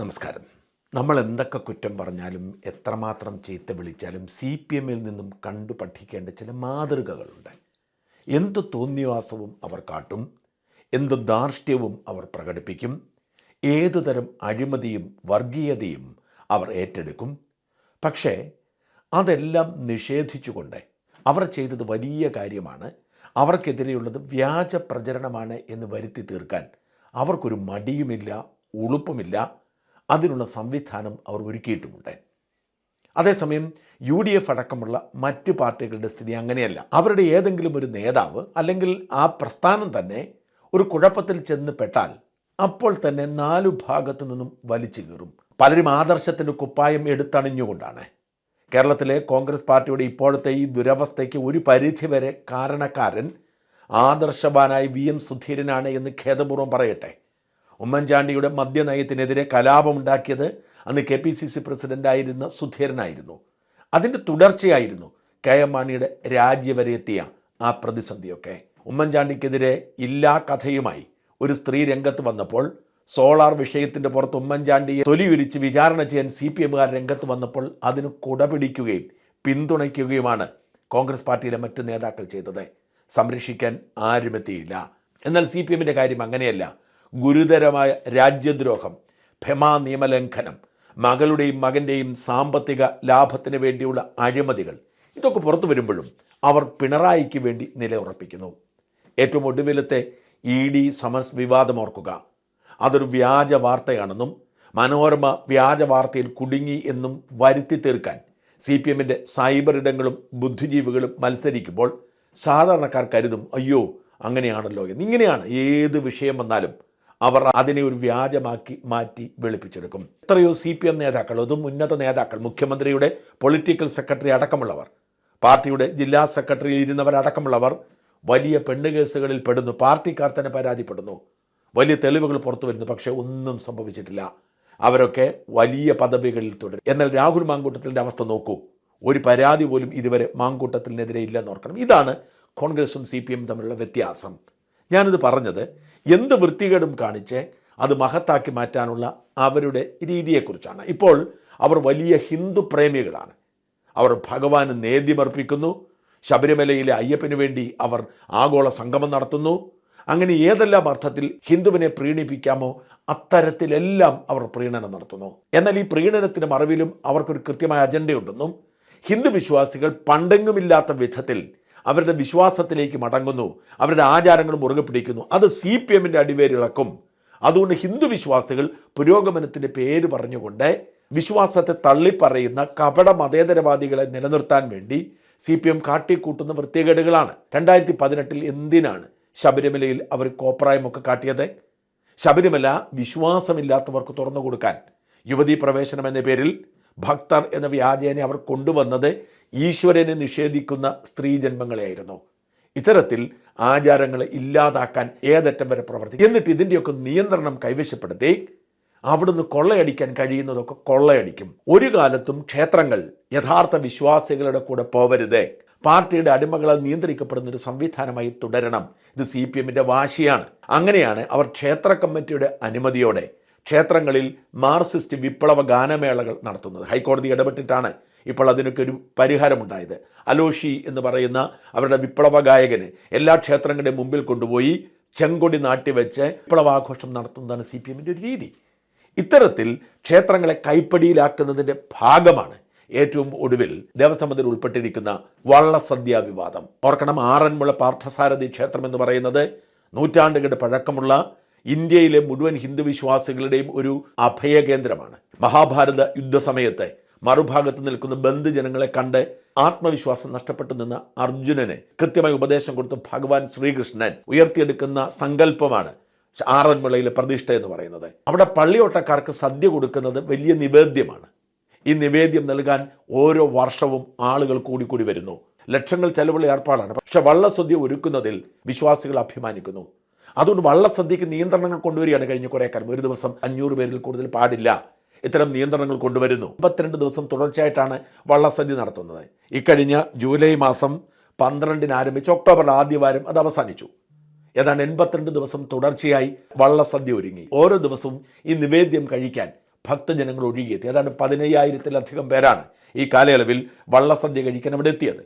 നമസ്കാരം. നമ്മൾ എന്തൊക്കെ കുറ്റം പറഞ്ഞാലും എത്രമാത്രം ചീത്ത വിളിച്ചാലും സി പി എമ്മിൽ നിന്നും കണ്ടു പഠിക്കേണ്ട ചില മാതൃകകളുണ്ട്. എന്ത് തോന്നിവാസവും അവർ കാട്ടും എന്ത് ധാർഷ്ട്യവും അവർ പ്രകടിപ്പിക്കും ഏതുതരം അഴിമതിയും വർഗീയതയും അവർ ഏറ്റെടുക്കും. പക്ഷേ അതെല്ലാം നിഷേധിച്ചുകൊണ്ട് അവർ ചെയ്തത് വലിയ കാര്യമാണ്. അവർക്കെതിരെയുള്ളത് വ്യാജ പ്രചരണമാണ് എന്ന് വരുത്തി തീർക്കാൻ അവർക്കൊരു മടിയുമില്ല ഉളുപ്പുമില്ല. അതിനുള്ള സംവിധാനം അവർ ഒരുക്കിയിട്ടുമുണ്ട്. അതേസമയം യു ഡി എഫ് അടക്കമുള്ള മറ്റ് പാർട്ടികളുടെ സ്ഥിതി അങ്ങനെയല്ല. അവരുടെ ഏതെങ്കിലും ഒരു നേതാവ് അല്ലെങ്കിൽ ആ പ്രസ്ഥാനം തന്നെ ഒരു കുഴപ്പത്തിൽ ചെന്ന് പെട്ടാൽ അപ്പോൾ തന്നെ നാലു ഭാഗത്തു നിന്നും വലിച്ചു കീറും. പലരും ആദർശത്തിന്റെ കുപ്പായം എടുത്തണിഞ്ഞുകൊണ്ടാണ്. കേരളത്തിലെ കോൺഗ്രസ് പാർട്ടിയുടെ ഇപ്പോഴത്തെ ഈ ദുരവസ്ഥയ്ക്ക് ഒരു പരിധിവരെ കാരണക്കാരൻ ആദർശവാനായ വി എം സുധീരനാണ് എന്ന് ഖേദപൂർവം പറയട്ടെ. ഉമ്മൻചാണ്ടിയുടെ മദ്യനയത്തിനെതിരെ കലാപമുണ്ടാക്കിയത് അന്ന് കെ പി സി സി പ്രസിഡന്റായിരുന്ന സുധീരനായിരുന്നു. അതിന്റെ തുടർച്ചയായിരുന്നു കെ എം മാണിയുടെ രാജ്യ വരെ എത്തിയ ആ പ്രതിസന്ധിയൊക്കെ. ഉമ്മൻചാണ്ടിക്കെതിരെ ഇല്ലാ കഥയുമായി ഒരു സ്ത്രീ രംഗത്ത് വന്നപ്പോൾ സോളാർ വിഷയത്തിന്റെ പുറത്ത് ഉമ്മൻചാണ്ടിയെ തൊലിയുരിച്ച് വിചാരണ ചെയ്യാൻ സി പി എമ്മുകാർ രംഗത്ത് വന്നപ്പോൾ അതിന് കുടപിടിക്കുകയും പിന്തുണയ്ക്കുകയുമാണ് കോൺഗ്രസ് പാർട്ടിയിലെ മറ്റ് നേതാക്കൾ ചെയ്തത്. സംരക്ഷിക്കാൻ ആരുമെത്തിയില്ല. എന്നാൽ സി പി എമ്മിന്റെ കാര്യം അങ്ങനെയല്ല. ഗുരുതരമായ രാജ്യദ്രോഹം ഭെമാ നിയമലംഘനം മകളുടെയും മകന്റെയും സാമ്പത്തിക ലാഭത്തിന് വേണ്ടിയുള്ള അഴിമതികൾ ഇതൊക്കെ പുറത്തു വരുമ്പോഴും അവർ പിണറായിക്ക് വേണ്ടി നിലയുറപ്പിക്കുന്നു. ഏറ്റവും ഒടുവിലത്തെ ഇ ഡി സമൻസ് വിവാദം ഓർക്കുക. അതൊരു വ്യാജ വാർത്തയാണെന്നും മനോരമ വ്യാജ വാർത്തയിൽ കുടുങ്ങി എന്നും വരുത്തി തീർക്കാൻ സി പി എമ്മിന്റെ സൈബർ ഇടങ്ങളും ബുദ്ധിജീവികളും മത്സരിക്കുമ്പോൾ സാധാരണക്കാർ കരുതും അയ്യോ അങ്ങനെയാണല്ലോ എന്ന് ഇങ്ങനെയാണ് ഏത് വിഷയം വന്നാലും അവർ അതിനെ ഒരു വ്യാജമാക്കി മാറ്റി വെളുപ്പിച്ചെടുക്കും. എത്രയോ സി പി എം നേതാക്കൾ അതും ഉന്നത നേതാക്കൾ മുഖ്യമന്ത്രിയുടെ പൊളിറ്റിക്കൽ സെക്രട്ടറി അടക്കമുള്ളവർ പാർട്ടിയുടെ ജില്ലാ സെക്രട്ടറിയിൽ ഇരുന്നവരടക്കമുള്ളവർ വലിയ പെണ്ണുകേസുകളിൽ പെടുന്നു പാർട്ടിക്കാർ തന്നെ പരാതിപ്പെടുന്നു. വലിയ തെളിവുകൾ പുറത്തു വരുന്നു പക്ഷേ ഒന്നും സംഭവിച്ചിട്ടില്ല. അവരൊക്കെ വലിയ പദവികളിൽ തുടരും. എന്നാൽ രാഹുൽ മാങ്കൂട്ടത്തിന്റെ അവസ്ഥ നോക്കൂ. ഒരു പരാതി പോലും ഇതുവരെ മാങ്കൂട്ടത്തിനെതിരെ ഇല്ലെന്ന് ഓർക്കണം. ഇതാണ് കോൺഗ്രസും സി പി എം തമ്മിലുള്ള വ്യത്യാസം. ഞാനിത് പറഞ്ഞത് എന്ത് വൃത്തികേടും കാണിച്ച് അത് മഹത്താക്കി മാറ്റാനുള്ള അവരുടെ രീതിയെക്കുറിച്ചാണ്. ഇപ്പോൾ അവർ വലിയ ഹിന്ദു പ്രേമികളാണ്. അവർ ഭഗവാന് നേദ്യമർപ്പിക്കുന്നു ശബരിമലയിലെ അയ്യപ്പന് വേണ്ടി അവർ ആഗോള സംഗമം നടത്തുന്നു. അങ്ങനെ ഏതെല്ലാം അർത്ഥത്തിൽ ഹിന്ദുവിനെ പ്രീണിപ്പിക്കാമോ അത്തരത്തിലെല്ലാം അവർ പ്രീണനം നടത്തുന്നു. എന്നാൽ ഈ പ്രീണനത്തിന് മറവിലും അവർക്കൊരു കൃത്യമായ അജണ്ടയുണ്ടെന്നും ഹിന്ദു വിശ്വാസികൾ പണ്ടെങ്ങുമില്ലാത്ത വിധത്തിൽ അവരുടെ വിശ്വാസത്തിലേക്ക് മടങ്ങുന്നു. അവരുടെ ആചാരങ്ങൾ മുറുകെ പിടിക്കുന്നു. അത് സി പി എമ്മിന്റെ അടിവേരിളക്കും. അതുകൊണ്ട് ഹിന്ദു വിശ്വാസികൾ പുരോഗമനത്തിന്റെ പേര് പറഞ്ഞുകൊണ്ട് വിശ്വാസത്തെ തള്ളിപ്പറയുന്ന കപട മതേതരവാദികളെ നിലനിർത്താൻ വേണ്ടി സി പി എം കാട്ടിക്കൂട്ടുന്ന വൃത്തികേടുകളാണ്. രണ്ടായിരത്തി പതിനെട്ടിൽ എന്തിനാണ് ശബരിമലയിൽ അവർ കോപ്രായമൊക്കെ കാട്ടിയത്? ശബരിമല വിശ്വാസമില്ലാത്തവർക്ക് തുറന്നു കൊടുക്കാൻ യുവതീ പ്രവേശനം എന്ന പേരിൽ ഭക്തർ എന്ന വ്യാജേനെ അവർ കൊണ്ടുവന്നത് ഈശ്വരനെ നിഷേധിക്കുന്ന സ്ത്രീ ജന്മങ്ങളെയായിരുന്നു. ഇത്തരത്തിൽ ആചാരങ്ങളെ ഇല്ലാതാക്കാൻ ഏതറ്റം വരെ പ്രവർത്തിക്കും എന്നിട്ട് ഇതിന്റെയൊക്കെ നിയന്ത്രണം കൈവശപ്പെടുത്തി അവിടുന്ന് കൊള്ളയടിക്കാൻ കഴിയുന്നതൊക്കെ കൊള്ളയടിക്കും. ഒരു കാലത്തും ക്ഷേത്രങ്ങൾ യഥാർത്ഥ വിശ്വാസികളുടെ കൂടെ പോവരുത്. പാർട്ടിയുടെ അടിമകളെ നിയന്ത്രിക്കപ്പെടുന്ന ഒരു സംവിധാനമായി തുടരണം. ഇത് സി പി എമ്മിന്റെ വാശിയാണ്. അങ്ങനെയാണ് അവർ ക്ഷേത്ര കമ്മിറ്റിയുടെ അനുമതിയോടെ ക്ഷേത്രങ്ങളിൽ മാർസിസ്റ്റ് വിപ്ലവ ഗാനമേളകൾ നടത്തുന്നത്. ഹൈക്കോടതി ഇടപെട്ടിട്ടാണ് ഇപ്പോൾ അതിനൊക്കെ ഒരു പരിഹാരമുണ്ടായത്. അലോഷി എന്ന് പറയുന്ന അവരുടെ വിപ്ലവ ഗായകന് എല്ലാ ക്ഷേത്രങ്ങളുടെയും മുമ്പിൽ കൊണ്ടുപോയി ചെങ്കൊടി നാട്ടിവെച്ച് വിപ്ലവാഘോഷം നടത്തുന്നതാണ് സി പി എമ്മിന്റെ ഒരു രീതി. ഇത്തരത്തിൽ ക്ഷേത്രങ്ങളെ കൈപ്പടിയിലാക്കുന്നതിന്റെ ഭാഗമാണ് ഏറ്റവും ഒടുവിൽ ദേവസ്വമത്തിൽ ഉൾപ്പെട്ടിരിക്കുന്ന വള്ളസദ്യ വിവാദം ഓർക്കണം ആറന്മുള പാർത്ഥസാരഥി ക്ഷേത്രം എന്ന് പറയുന്നത് നൂറ്റാണ്ടുകളുടെ പഴക്കമുള്ള ഇന്ത്യയിലെ മുഴുവൻ ഹിന്ദു വിശ്വാസികളുടെയും ഒരു അഭയകേന്ദ്രമാണ്. മഹാഭാരത യുദ്ധസമയത്ത് മറുഭാഗത്ത് നിൽക്കുന്ന ബന്ധുജനങ്ങളെ കണ്ട് ആത്മവിശ്വാസം നഷ്ടപ്പെട്ടു നിന്ന അർജുനന് കൃത്യമായി ഉപദേശം കൊടുത്ത് ഭഗവാൻ ശ്രീകൃഷ്ണൻ ഉയർത്തിയെടുക്കുന്ന സങ്കല്പമാണ് ആറന്മുളയിലെ പ്രതിഷ്ഠ എന്ന് പറയുന്നത്. അവിടെ പള്ളിയോട്ടക്കാർക്ക് സദ്യ കൊടുക്കുന്നത് വലിയ നിവേദ്യമാണ്. ഈ നിവേദ്യം നൽകാൻ ഓരോ വർഷവും ആളുകൾ കൂടിക്കൂടി വരുന്നു. ലക്ഷങ്ങൾ ചെലവുള്ള ഏർപ്പാടാണ്. പക്ഷെ വള്ളസദ്യ ഒരുക്കുന്നതിൽ വിശ്വാസികൾ അഭിമാനിക്കുന്നു. അതുകൊണ്ട് വള്ളസദ്യക്ക് നിയന്ത്രണങ്ങൾ കൊണ്ടുവരികയാണ് കഴിഞ്ഞ കുറേ കാലം. ഒരു ദിവസം അഞ്ഞൂറ് പേരിൽ കൂടുതൽ പാടില്ല. ഇത്തരം നിയന്ത്രണങ്ങൾ കൊണ്ടുവരുന്നു. മുപ്പത്തിരണ്ട് ദിവസം തുടർച്ചയായിട്ടാണ് വള്ളസദ്യ നടത്തുന്നത്. ഇക്കഴിഞ്ഞ ജൂലൈ മാസം പന്ത്രണ്ടിന് ആരംഭിച്ച് ഒക്ടോബർ ആദ്യവാരം അത് അവസാനിച്ചു. ഏതാണ്ട് എൺപത്തിരണ്ട് ദിവസം തുടർച്ചയായി വള്ളസദ്യ ഒരുങ്ങി. ഓരോ ദിവസവും ഈ നിവേദ്യം കഴിക്കാൻ ഭക്തജനങ്ങൾ ഒഴുകിയെത്തി. ഏതാണ്ട് പതിനയ്യായിരത്തിലധികം പേരാണ് ഈ കാലയളവിൽ വള്ളസദ്യ കഴിക്കാൻ അവിടെ എത്തിയത്.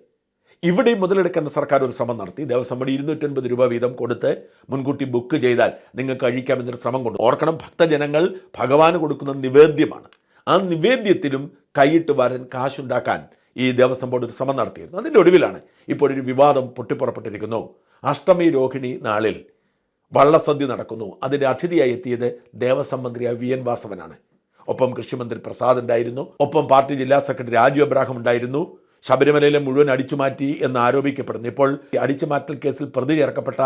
ഇവിടെ മുതലെടുക്കാൻ സർക്കാർ ഒരു ശ്രമം നടത്തി. ദേവസ്വം വഴി ഇരുന്നൂറ്റൻപത് രൂപ വീതം കൊടുത്ത് മുൻകൂട്ടി ബുക്ക് ചെയ്താൽ നിങ്ങൾക്ക് കഴിക്കാമെന്നൊരു ശ്രമം കൊണ്ട് ഓർക്കണം ഭക്തജനങ്ങൾ ഭഗവാന് കൊടുക്കുന്ന നിവേദ്യമാണ്. ആ നിവേദ്യത്തിലും കൈയിട്ട് വരാൻ കാശുണ്ടാക്കാൻ ഈ ദേവസ്വം ബോർഡ് ഒരു ശ്രമം നടത്തിയിരുന്നു. അതിന്റെ ഒടുവിലാണ് ഇപ്പോൾ ഒരു വിവാദം പൊട്ടിപ്പുറപ്പെട്ടിരിക്കുന്നു. അഷ്ടമി രോഹിണി നാളിൽ വള്ളസദ്യ നടക്കുന്നു. അതിന്റെ അതിഥിയായി എത്തിയത് ദേവസ്വം മന്ത്രിയായ വി എൻ വാസവനാണ്. ഒപ്പം കൃഷിമന്ത്രി പ്രസാദ് ഉണ്ടായിരുന്നു. ഒപ്പം പാർട്ടി ജില്ലാ സെക്രട്ടറി രാജു അബ്രാഹം ഉണ്ടായിരുന്നു. ശബരിമലയിലെ മുഴുവൻ അടിച്ചുമാറ്റി എന്ന് ആരോപിക്കപ്പെടുന്നു. ഇപ്പോൾ അടിച്ചുമാറ്റൽ കേസിൽ പ്രതി ചേർക്കപ്പെട്ട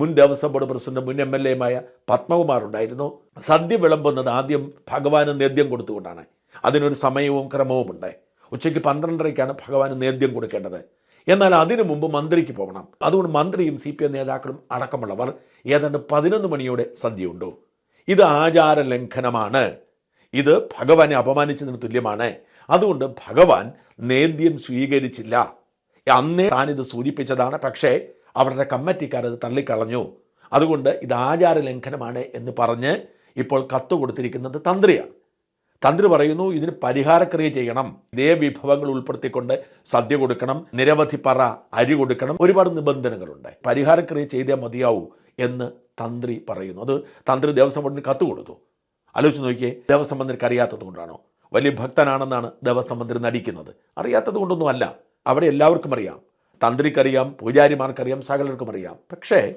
മുൻ ദേവസ്വം ബോർഡ് പ്രസിഡന്റ് മുൻ എം എൽ എമായ പത്മകുമാർ ഉണ്ടായിരുന്നു സദ്യ വിളമ്പുന്നത് ആദ്യം ഭഗവാന് നേദ്യം കൊടുത്തുകൊണ്ടാണ്. അതിനൊരു സമയവും ക്രമവും ഉണ്ട്. ഉച്ചയ്ക്ക് പന്ത്രണ്ടരയ്ക്കാണ് ഭഗവാന് നേദ്യം കൊടുക്കേണ്ടത്. എന്നാൽ അതിനു മുമ്പ് മന്ത്രിക്ക് പോകണം. അതുകൊണ്ട് മന്ത്രിയും സി പി എം നേതാക്കളും അടക്കമുള്ളവർ ഏതാണ്ട് പതിനൊന്ന് മണിയോടെ സദ്യയുണ്ടോ. ഇത് ആചാര ലംഘനമാണ് ഇത് ഭഗവാനെ അപമാനിച്ചതിന് തുല്യമാണ്. അതുകൊണ്ട് ഭഗവാൻ നേദ്യം സ്വീകരിച്ചില്ല. അന്നേ താനിത് സൂചിപ്പിച്ചതാണ്. പക്ഷേ അവരുടെ കമ്മിറ്റിക്കാരത് തള്ളിക്കളഞ്ഞു. അതുകൊണ്ട് ഇത് ആചാര ലംഘനമാണ് എന്ന് പറഞ്ഞ് ഇപ്പോൾ കത്ത് കൊടുത്തിരിക്കുന്നത് തന്ത്രിയാണ്. തന്ത്രി പറയുന്നു ഇതിന് പരിഹാരക്രിയ ചെയ്യണം. ഇതേ വിഭവങ്ങൾ ഉൾപ്പെടുത്തിക്കൊണ്ട് സദ്യ കൊടുക്കണം. നിരവധി പറ അരി കൊടുക്കണം. ഒരുപാട് നിബന്ധനകളുണ്ട്. പരിഹാരക്രിയ ചെയ്തേ മതിയാവൂ എന്ന് തന്ത്രി പറയുന്നു. അത് തന്ത്രി ദേവസ്വം ബോർഡിന് കത്ത് കൊടുത്തു. ആലോചിച്ച് നോക്കിയേ ദേവസ്വം മന്ത്രിക്ക് അറിയാത്തത് കൊണ്ടാണോ? വലിയ ഭക്തനാണെന്നാണ് ദേവസ്വം മന്ത്രി നടിക്കുന്നത്. അറിയാത്തത് കൊണ്ടൊന്നും അല്ല. അവിടെ എല്ലാവർക്കും അറിയാം. തന്ത്രിക്കറിയാം പൂജാരിമാർക്കറിയാം സകലർക്കും അറിയാം. പക്ഷേ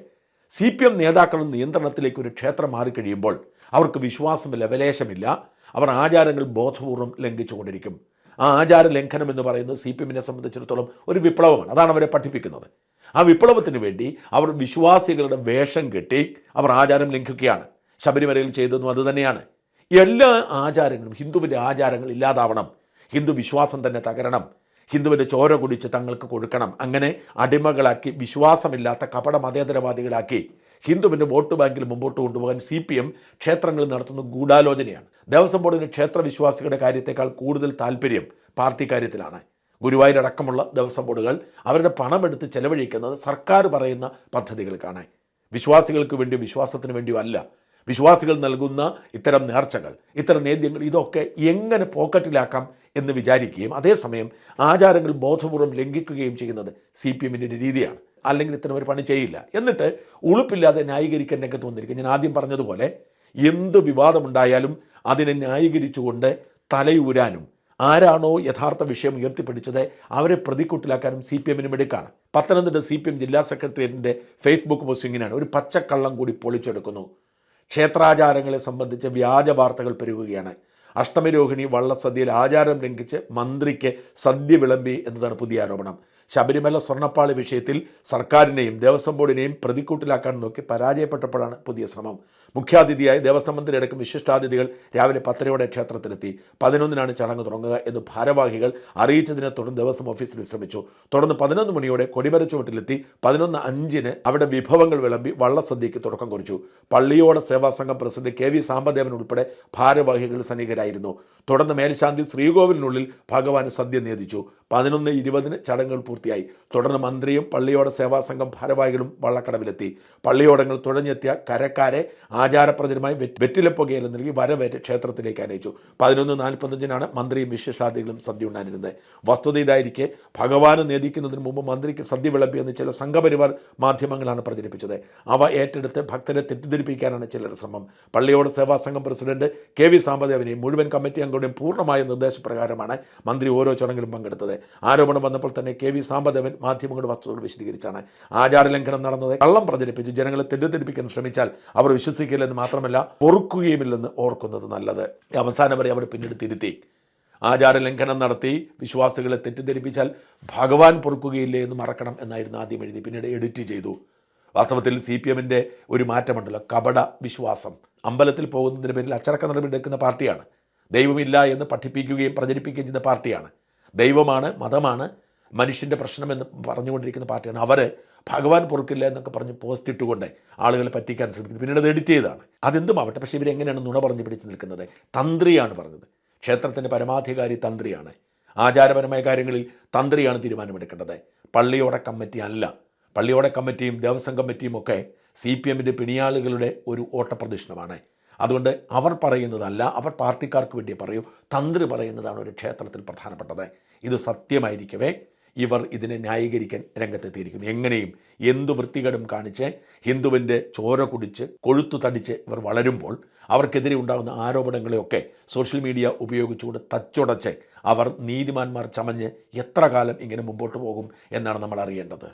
സി പി എം നേതാക്കളും നിയന്ത്രണത്തിലേക്ക് ഒരു ക്ഷേത്രം മാറിക്കഴിയുമ്പോൾ അവർക്ക് വിശ്വാസം ലവലേശമില്ല അവർ ആചാരങ്ങൾ ബോധപൂർവം ലംഘിച്ചുകൊണ്ടിരിക്കും ആ ആചാര ലംഘനം എന്ന് പറയുന്നത് സി പി എമ്മിനെ സംബന്ധിച്ചിടത്തോളം ഒരു വിപ്ലവമാണ്. അതാണ് അവരെ പഠിപ്പിക്കുന്നത്. ആ വിപ്ലവത്തിന് വേണ്ടി അവർ വിശ്വാസികളുടെ വേഷം കെട്ടി അവർ ആചാരം ലംഘിക്കുകയാണ്. ശബരിമലയിൽ ചെയ്തതും അതുതന്നെയാണ് എല്ലാ ആചാരങ്ങളും ഹിന്ദുവിന്റെ ആചാരങ്ങൾ ഇല്ലാതാവണം. ഹിന്ദു വിശ്വാസം തന്നെ തകരണം. ഹിന്ദുവിന്റെ ചോര കുടിച്ച് തങ്ങൾക്ക് കൊടുക്കണം. അങ്ങനെ അടിമകളാക്കി വിശ്വാസമില്ലാത്ത കപട മതേതരവാദികളാക്കി ഹിന്ദുവിന്റെ വോട്ട് ബാങ്കിൽ മുമ്പോട്ട് കൊണ്ടുപോകാൻ സി പി എം ക്ഷേത്രങ്ങളിൽ നടത്തുന്ന ഗൂഢാലോചനയാണ്. ദേവസ്വം ബോർഡിന് ക്ഷേത്ര വിശ്വാസികളുടെ കാര്യത്തേക്കാൾ കൂടുതൽ താല്പര്യം പാർട്ടി കാര്യത്തിലാണ്. ഗുരുവായൂരടക്കമുള്ള ദേവസ്വം ബോർഡുകൾ അവരുടെ പണമെടുത്ത് ചെലവഴിക്കുന്നത് സർക്കാർ പറയുന്ന പദ്ധതികൾക്കാണ്. വിശ്വാസികൾക്ക് വേണ്ടി വിശ്വാസത്തിന് വേണ്ടിയോ അല്ല. വിശ്വാസികൾ നൽകുന്ന ഇത്തരം നേർച്ചകൾ ഇത്തരം നേദ്യങ്ങൾ ഇതൊക്കെ എങ്ങനെ പോക്കറ്റിലാക്കാം എന്ന് വിചാരിക്കുകയും അതേസമയം ആചാരങ്ങൾ ബോധപൂർവം ലംഘിക്കുകയും ചെയ്യുന്നത് സി പി എമ്മിന്റെ ഒരു രീതിയാണ്. അല്ലെങ്കിൽ ഇത്തരം ഒരു പണി ചെയ്യില്ല. എന്നിട്ട് ഉളുപ്പില്ലാതെ ന്യായീകരിക്കാൻ രംഗത്ത് വന്നിരിക്കുക ഞാൻ ആദ്യം പറഞ്ഞതുപോലെ എന്ത് വിവാദമുണ്ടായാലും അതിനെ ന്യായീകരിച്ചുകൊണ്ട് തലയൂരാനും ആരാണോ യഥാർത്ഥ വിഷയം ഉയർത്തിപ്പിടിച്ചത് അവരെ പ്രതിക്കൂട്ടിലാക്കാനും സി പി എമ്മിനും എടുക്കാണ്. പത്തനംതിട്ട സി പി എം ജില്ലാ സെക്രട്ടേറിയറ്റിന്റെ ഫേസ്ബുക്ക് പോസ്റ്റിങ്ങിനാണ് ഒരു പച്ചക്കള്ളം കൂടി പൊളിച്ചെടുക്കുന്നു. ക്ഷേത്രാചാരങ്ങളെ സംബന്ധിച്ച് വ്യാജ വാർത്തകൾ പെരുകുകയാണ്. അഷ്ടമരോഹിണി വള്ളസദ്യയിൽ ആചാരം ലംഘിച്ച് മന്ത്രിക്ക് സദ്യ വിളമ്പി എന്നതാണ് പുതിയ ആരോപണം. ശബരിമല സ്വർണപ്പാളി വിഷയത്തിൽ സർക്കാരിനെയും ദേവസ്വം ബോർഡിനെയും പ്രതിക്കൂട്ടിലാക്കാൻ നോക്കി പരാജയപ്പെട്ടപ്പോഴാണ് പുതിയ ശ്രമം. മുഖ്യാതിഥിയായി ദേവസ്വം മന്ത്രി അടക്കം വിശിഷ്ടാതിഥികൾ രാവിലെ പത്തരയോടെ ക്ഷേത്രത്തിലെത്തി. പതിനൊന്നിനാണ് ചടങ്ങ് തുടങ്ങുക എന്ന് ഭാരവാഹികൾ അറിയിച്ചതിനെ തുടർന്ന് ദേവസ്വം ഓഫീസിൽ വിശ്രമിച്ചു. തുടർന്ന് പതിനൊന്ന് മണിയോടെ കൊടിമര ചുവട്ടിലെത്തി. പതിനൊന്ന് അഞ്ചിന് അവിടെ വിഭവങ്ങൾ വിളമ്പി വള്ളസദ്യയ്ക്ക് തുടക്കം കുറിച്ചു. പള്ളിയോട സേവാ സംഘം പ്രസിഡന്റ് കെ വി സാമ്പദേവൻ ഉൾപ്പെടെ ഭാരവാഹികൾ സന്നിഹിതരായിരുന്നു. തുടർന്ന് മേൽശാന്തി ശ്രീകോവിലിനുള്ളിൽ ഭഗവാന് സദ്യ നേദിച്ചു. പതിനൊന്ന് ഇരുപതിന് ചടങ്ങുകൾ പൂർത്തിയായി. തുടർന്ന് മന്ത്രിയും പള്ളിയോട സേവാ സംഘം ഭാരവാഹികളും വള്ളക്കടവിലെത്തി. പള്ളിയോടങ്ങൾ തുഴഞ്ഞെത്തിയ കരക്കാരെ ആചാരപ്രചരമായി വെറ്റിലപ്പുകയിൽ നൽകി വരവേറ്റ് ക്ഷേത്രത്തിലേക്ക് അനയിച്ചു പതിനൊന്ന് നാൽപ്പത്തഞ്ചിനാണ് മന്ത്രിയും വിശേഷാദികളും സദ്യ ഉണ്ടായിരുന്നത്. വസ്തുത ഇതായിരിക്കെ ഭഗവാന് നേദിക്കുന്നതിന് മുമ്പ് മന്ത്രിക്ക് സദ്യ വിളമ്പിയെന്ന് ചില സംഘപരിവാർ മാധ്യമങ്ങളാണ് പ്രചരിപ്പിച്ചത്. അവ ഏറ്റെടുത്ത് ഭക്തരെ തെറ്റിദ്ധരിപ്പിക്കാനാണ് ചിലരുടെ ശ്രമം. പള്ളിയോട് സേവാ സംഘം പ്രസിഡന്റ് കെ വി സാമ്പദേവനെയും മുഴുവൻ കമ്മിറ്റി അംഗങ്ങളുടെയും പൂർണമായ നിർദ്ദേശപ്രകാരമാണ് മന്ത്രി ഓരോ ചടങ്ങിലും പങ്കെടുത്തത്. ആരോപണം വന്നപ്പോൾ തന്നെ കെ വി സാമ്പദേവൻ മാധ്യമങ്ങളുടെ വസ്തുതകൾ വിശദീകരിച്ചാണ്. ആചാരലംഘനം നടന്നത് കള്ളം പ്രചരിപ്പിച്ച് ജനങ്ങളെ തെറ്റിദ്ധരിപ്പിക്കാൻ ശ്രമിച്ചാൽ അവർ വിശ്വസിക്കില്ലെന്ന് മാത്രമല്ല പൊറുക്കുകയുമില്ലെന്ന് ഓർക്കുന്നത് നല്ലത്. അവസാനം വരെ അവർ പിന്നീട് തിരുത്തി. ആചാരലംഘനം നടത്തി വിശ്വാസികളെ തെറ്റിദ്ധരിപ്പിച്ചാൽ ഭഗവാൻ പൊറുക്കുകയില്ലേ എന്ന് മറക്കണം എന്നായിരുന്നു ആദ്യം എഴുതി. പിന്നീട് എഡിറ്റ് ചെയ്തു. വാസ്തവത്തിൽ സി പി എമ്മിന്റെ ഒരു മാറ്റമുണ്ടല്ലോ കപട വിശ്വാസം. അമ്പലത്തിൽ പോകുന്നതിന് പേരിൽ അച്ചടക്ക നടപടി എടുക്കുന്ന പാർട്ടിയാണ്. ദൈവമില്ല എന്ന് പഠിപ്പിക്കുകയും പ്രചരിപ്പിക്കുകയും ചെയ്യുന്ന പാർട്ടിയാണ്. ദൈവമാണ് മതമാണ് മനുഷ്യന്റെ പ്രശ്നമെന്ന് പറഞ്ഞുകൊണ്ടിരിക്കുന്ന പാർട്ടിയാണ്. അവർ ഭഗവാൻ പൊറുക്കില്ല എന്നൊക്കെ പറഞ്ഞ് പോസ്റ്റ് ഇട്ടുകൊണ്ട് ആളുകളെ പറ്റിക്കാൻ ശ്രമിക്കുന്നത്. പിന്നീട് അത് എഡിറ്റ് ചെയ്തതാണ്. അതെന്തുമാവട്ടെ പക്ഷേ ഇവരെങ്ങനെയാണ് നുണ പറഞ്ഞ് പിടിച്ച് നിൽക്കുന്നത്? തന്ത്രിയാണ് പറഞ്ഞത്. ക്ഷേത്രത്തിന്റെ പരമാധികാരി തന്ത്രിയാണ്. ആചാരപരമായ കാര്യങ്ങളിൽ തന്ത്രിയാണ് തീരുമാനമെടുക്കേണ്ടത്. പള്ളിയോടെ കമ്മിറ്റി അല്ല. പള്ളിയോടെ കമ്മിറ്റിയും ദേവസ്വം കമ്മിറ്റിയും ഒക്കെ സി പി എമ്മിന്റെ പിണിയാളുകളുടെ ഒരു ഓട്ടപ്രദക്ഷിണമാണ്. അതുകൊണ്ട് അവർ പറയുന്നതല്ല അവർ പാർട്ടിക്കാർക്ക് വേണ്ടി പറയൂ തന്ത്രി പറയുന്നതാണ് ഒരു ക്ഷേത്രത്തിൽ പ്രധാനപ്പെട്ടത്. ഇത് സത്യമായിരിക്കവേ. ഇവർ ഇതിനെ ന്യായീകരിക്കാൻ രംഗത്തെത്തിയിരിക്കുന്നു. എങ്ങനെയും എന്തു വൃത്തികേടും കാണിച്ച് ഹിന്ദുവിന്റെ ചോര കുടിച്ച് കൊഴുത്തു തടിച്ച് ഇവർ വളരുമ്പോൾ അവർക്കെതിരെ ഉണ്ടാകുന്ന ആരോപണങ്ങളെയൊക്കെ സോഷ്യൽ മീഡിയ ഉപയോഗിച്ചുകൊണ്ട് തച്ചുടച്ച് അവർ നീതിമാന്മാർ ചമഞ്ഞ് എത്ര കാലം ഇങ്ങനെ മുമ്പോട്ട് പോകും എന്നാണ് നമ്മൾ അറിയേണ്ടത്.